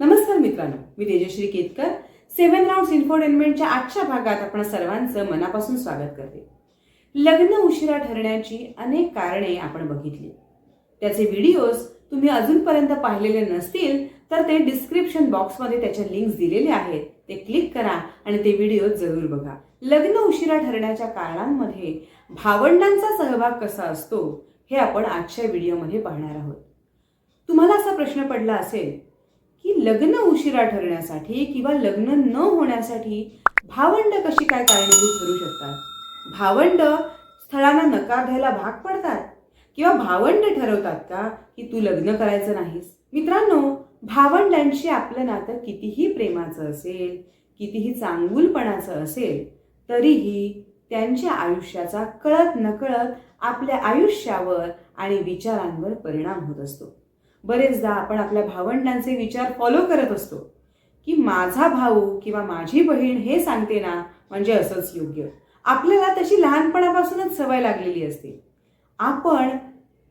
नमस्कार मित्रांनो मी तेजश्री केतकर. सेव्हन राऊंड इन्फोटेनमेंटच्या आजच्या भागात आपण सर्वांचं मनापासून स्वागत करते. लग्न उशिरा ठरण्याची अनेक कारणे आपण बघितली. त्याचे व्हिडिओज तुम्ही अजूनपर्यंत पाहिलेले नसतील तर ते डिस्क्रिप्शन बॉक्समध्ये त्याच्या लिंक्स दिलेले आहेत. ते क्लिक करा आणि ते व्हिडिओ जरूर बघा. लग्न उशिरा ठरण्याच्या कारणांमध्ये भावंडांचा सहभाग कसा असतो हे आपण आजच्या व्हिडिओमध्ये पाहणार आहोत. तुम्हाला असा प्रश्न पडला असेल की लग्न उशिरा ठरण्यासाठी किंवा लग्न न होण्यासाठी भावंड कशी काय कारणीभूत ठरू शकतात? भावंड स्थळांना नकार द्यायला भाग पडतात? किंवा भावंड ठरवतात का की तू लग्न करायचं नाहीस? मित्रांनो भावंडांशी आपलं नातं कितीही प्रेमाचं असेल कितीही चांगुलपणाचं असेल तरीही त्यांच्या आयुष्याचा कळत नकळत आपल्या आयुष्यावर आणि विचारांवर परिणाम होत असतो. बरेचदा आपण आपल्या भावंडांचे विचार फॉलो करत असतो की माझा भाऊ किंवा माझी बहीण हे सांगते ना म्हणजे असंच योग्य. आपल्याला तशी लहानपणापासूनच सवय लागलेली असते. आपण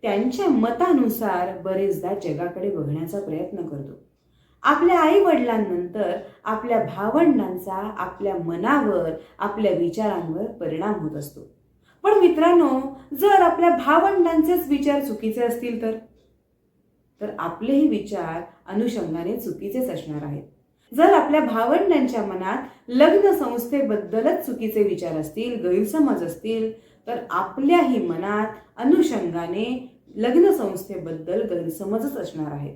त्यांच्या मतानुसार बरेचदा जगाकडे बघण्याचा प्रयत्न करतो. आपल्या आई वडिलांनंतर आपल्या भावंडांचा आपल्या मनावर आपल्या विचारांवर परिणाम होत असतो. पण मित्रांनो जर आपल्या भावंडांचेच विचार चुकीचे असतील तर? तर आपलेही विचार अनुषंगाने चुकीचेच असणार आहेत. जर आपल्या भावंडांच्या मनात लग्न संस्थेबद्दलच चुकीचे विचार असतील गैरसमज असतील तर आपल्याही मनात अनुषंगाने लग्न संस्थेबद्दल गैरसमजच असणार आहेत.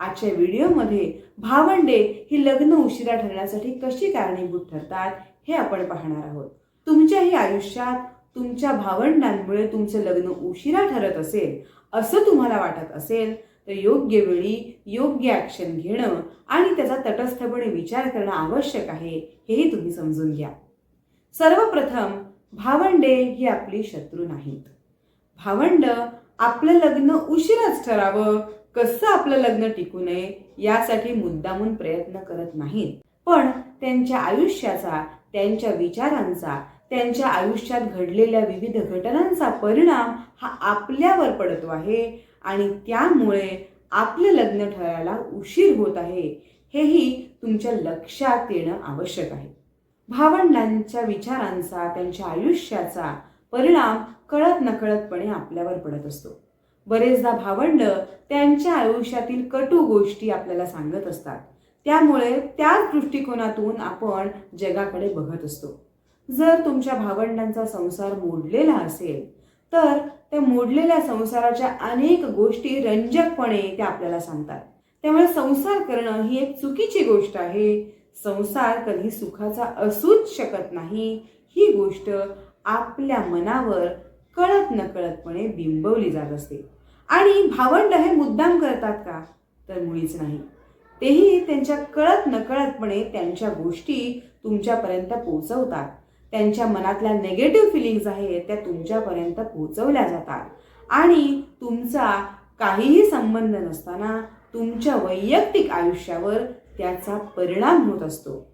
आजच्या व्हिडिओमध्ये भावंडे ही लग्न उशिरा ठरण्यासाठी कशी कारणीभूत ठरतात हे आपण पाहणार आहोत. तुमच्याही आयुष्यात तुमच्या भावंडांमुळे तुमचं लग्न उशिरा ठरत असेल असं तुम्हाला वाटत असेल तर योग्य वेळी योग्य ॲक्शन घेणं आणि त्याचा तटस्थपणे विचार करणं आवश्यक आहे हेही तुम्ही समजून घ्या. सर्वप्रथम भावंडे ही आपली शत्रू नाहीत. भावंड आपलं लग्न उशिराच ठरावं कसं आपलं लग्न टिकू नये यासाठी मुद्दामून प्रयत्न करत नाहीत. पण त्यांच्या आयुष्याचा त्यांच्या विचारांचा त्यांच्या आयुष्यात घडलेल्या विविध घटनांचा परिणाम हा आपल्यावर पडतो आहे आणि त्यामुळे आपलं लग्न ठरायला उशीर होत आहे. हेही तुमच्या लक्षात येणं आवश्यक आहे. भावंडांच्या विचारांचा त्यांच्या आयुष्याचा परिणाम कळत नकळतपणे आपल्यावर पडत असतो. बरेचदा भावंड त्यांच्या आयुष्यातील कटू गोष्टी आपल्याला सांगत असतात. त्यामुळे त्याच दृष्टिकोनातून आपण जगाकडे बघत असतो. जर तुमच्या भावंडांचा संसार मोडलेला असेल तर त्या मोडलेल्या संसाराच्या अनेक गोष्टी रंजकपणे ते आपल्याला सांगतात. त्यामुळे संसार करणं ही एक चुकीची गोष्ट आहे. संसार कधी सुखाचा असूच शकत नाही. ही गोष्ट आपल्या मनावर कळत नकळतपणे बिंबवली जात असते. आणि भावंड हे मुद्दाम करतात का? तर मुळीच नाही. तेही त्यांच्या कळत नकळतपणे त्यांच्या गोष्टी तुमच्यापर्यंत पोहोचवतात. त्यांच्या मनातल्या नेगेटिव्ह फिलिंग्ज आहेत त्या तुमच्यापर्यंत पोहोचवल्या जातात. आणि तुमचा काहीही संबंध नसताना तुमच्या वैयक्तिक आयुष्यावर त्याचा परिणाम होत असतो.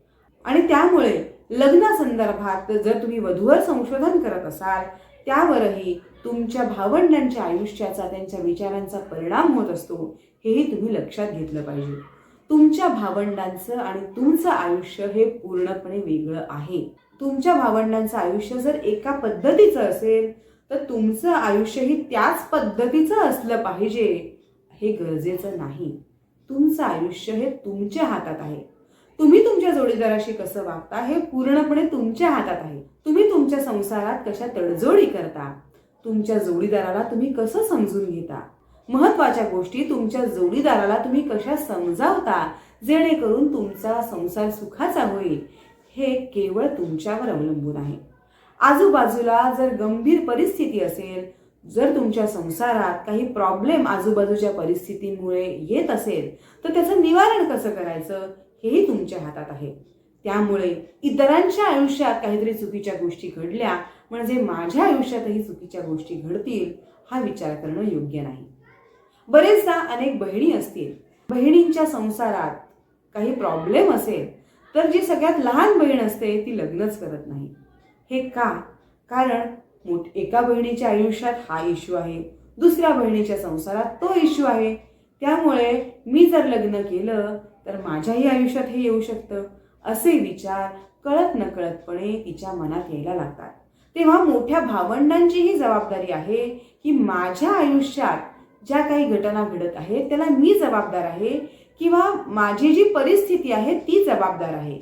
आणि त्यामुळे लग्नासंदर्भात जर तुम्ही वधूवर संशोधन करत असाल त्यावरही तुमच्या भावंडांच्या आयुष्याचा त्यांच्या विचारांचा परिणाम होत असतो हेही तुम्ही लक्षात घेतलं पाहिजे. तुमच्या भावंडांचं आणि तुमचं आयुष्य हे पूर्णपणे वेगळं आहे. तुमच्या भावंडांचं आयुष्य जर एका पद्धतीचं असेल तर तुमचं आयुष्यही त्याच पद्धतीचं असलं पाहिजे. हे गरजेचं नाही. तुमचं आयुष्य हे तुमच्या हातात आहे. तुम्ही तुमच्या जोडीदाराशी कसं वागता हे पूर्णपणे तुमच्या हातात आहे. तुम्ही तुमच्या संसारात कशा तडजोडी करता? तुमच्या जोडीदाराला तुम्ही कसं समजून घेता? महत्त्वाच्या गोष्टी तुमच्या जोडीदाराला तुम्ही कशा समजावता? जेणेकरून तुमचा संसार सुखाचा होईल. हे केवळ तुमच्यावर अवलंबून आहे. आजूबाजूला जर गंभीर परिस्थिती असेल जर तुमच्या संसारात काही प्रॉब्लेम आजूबाजूच्या परिस्थितीमुळे येत असेल तर त्याचं निवारण कसं करायचं हेही तुमच्या हातात आहे. त्यामुळे इतरांच्या आयुष्यात काहीतरी चुकीच्या गोष्टी घडल्या म्हणजे माझ्या आयुष्यातही चुकीच्या गोष्टी घडतील हा विचार करणं योग्य नाही. बरेचदा अनेक बहिणी असतील. बहिणींच्या संसारात काही प्रॉब्लेम असेल तर जी सगळ्यात लहान बहीण असते ती लग्नच करत नाही. हे का? कारण मोठ एका बहिणीच्या आयुष्यात हा इश्यू आहे. दुसऱ्या बहिणीच्या संसारात तो इश्यू आहे. त्यामुळे मी जर लग्न केलं तर माझ्याही आयुष्यात हे येऊ शकतं असे विचार कळत नकळतपणे तिच्या मनात यायला लागतात. तेव्हा मोठ्या भावंडांचीही जबाबदारी आहे की माझ्या आयुष्यात ज्या काही घटना घडत आहेत त्याला मी जबाबदार आहे किंवा माझी जी परिस्थिती आहे ती जबाबदार आहे.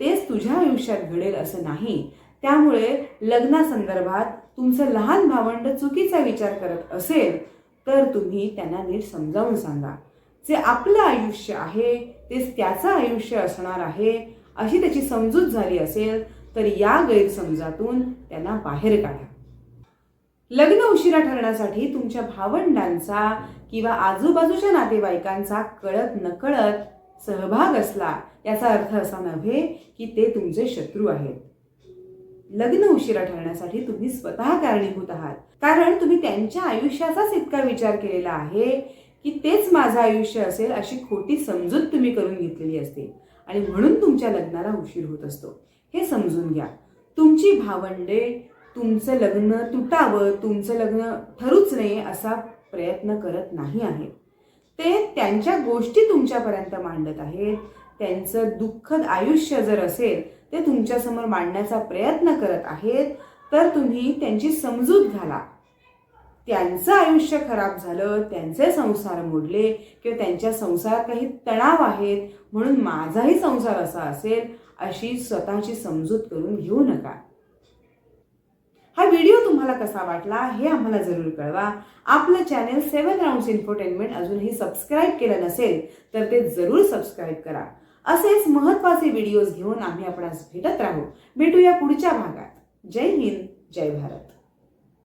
तेच तुझ्या आयुष्यात घडेल असं नाही. त्यामुळे लग्नासंदर्भात तुमचं लहान भावंड चुकीचा विचार करत असेल तर तुम्ही त्यांना नीट समजावून सांगा. जे आपलं आयुष्य आहे तेच त्याचं आयुष्य असणार आहे अशी त्याची समजूत झाली असेल तर या गैरसमजातून त्यांना बाहेर काढा. लग्न उशिरा ठरण्यासाठी तुमच्या भावंडांचा किंवा आजूबाजूच्या नातेवाईकांचा कळत नकळत सहभाग असला याचा अर्थ असा नव्हे की ते तुमचे शत्रू आहेत. लग्न उशिरा ठरण्यासाठी तुम्ही स्वतः कारणीभूत आहात. कारण तुम्ही त्यांच्या आयुष्याचाच इतका विचार केलेला आहे की तेच माझं आयुष्य असेल अशी खोटी समजूत तुम्ही करून घेतलेली असते. आणि म्हणून तुमच्या लग्नाला उशीर होत असतो. हे समजून घ्या. तुमची भावंडे तुमचं लग्न तुटावं तुमचं लग्न ठरूच नये असा प्रयत्न करत नाही आहेत ते त्यांच्या गोष्टी तुमच्यापर्यंत मांडत आहेत. त्यांचं दुःखद आयुष्य जर असेल ते तुमच्यासमोर मांडण्याचा प्रयत्न करत आहेत तर तुम्ही त्यांची समजूत घाला. त्यांचं आयुष्य खराब झालं त्यांचे संसार मोडले किंवा त्यांच्या संसारात काही तणाव आहेत म्हणून माझाही संसार असा असेल अशी स्वतःची समजूत करून घेऊ नका. हा व्हिडिओ तुम्हाला कसा वाटला हे आम्हाला जरूर कळवा. आपलं चॅनेल सेवन राऊंड्स इन्फोटेनमेंट अजूनही सबस्क्राईब केलं नसेल तर ते जरूर सबस्क्राईब करा. असेच महत्त्वाचे व्हिडिओज घेऊन आम्ही आपणास भेटत राहू. भेटूया पुढच्या भागात. जय हिंद जय भारत.